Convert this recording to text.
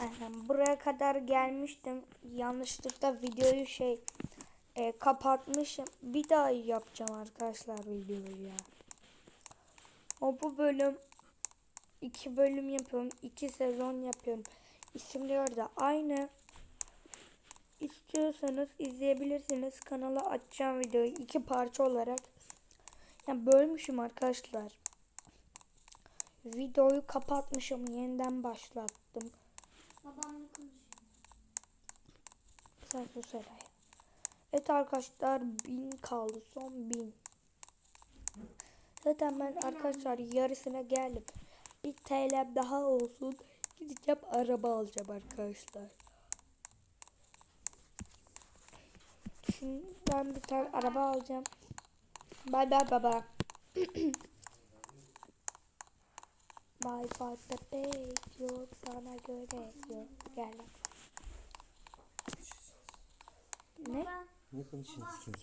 Aynen. Buraya kadar gelmiştim. Yanlışlıkla videoyu şey e, kapatmışım. Bir daha yapacağım arkadaşlar videoyu ya. O bu bölüm iki bölüm yapıyorum. iki sezon yapıyorum. İsimleri de aynı. İstiyorsanız izleyebilirsiniz. Kanala açacağım videoyu iki parça olarak. Yani bölmüşüm arkadaşlar. Videoyu kapatmışım. Yeniden başlattım. Sen sus Eray. Evet arkadaşlar bin kaldı. Son bin. Zaten ben arkadaşlar yarısına geldim. Bir TL daha olsun. Gideceğim araba alacağım arkadaşlar. Şimdi ben bir tane araba alacağım. Bay bay baba. Bay bay bebek yok sana göre yok. Gel. не кончинским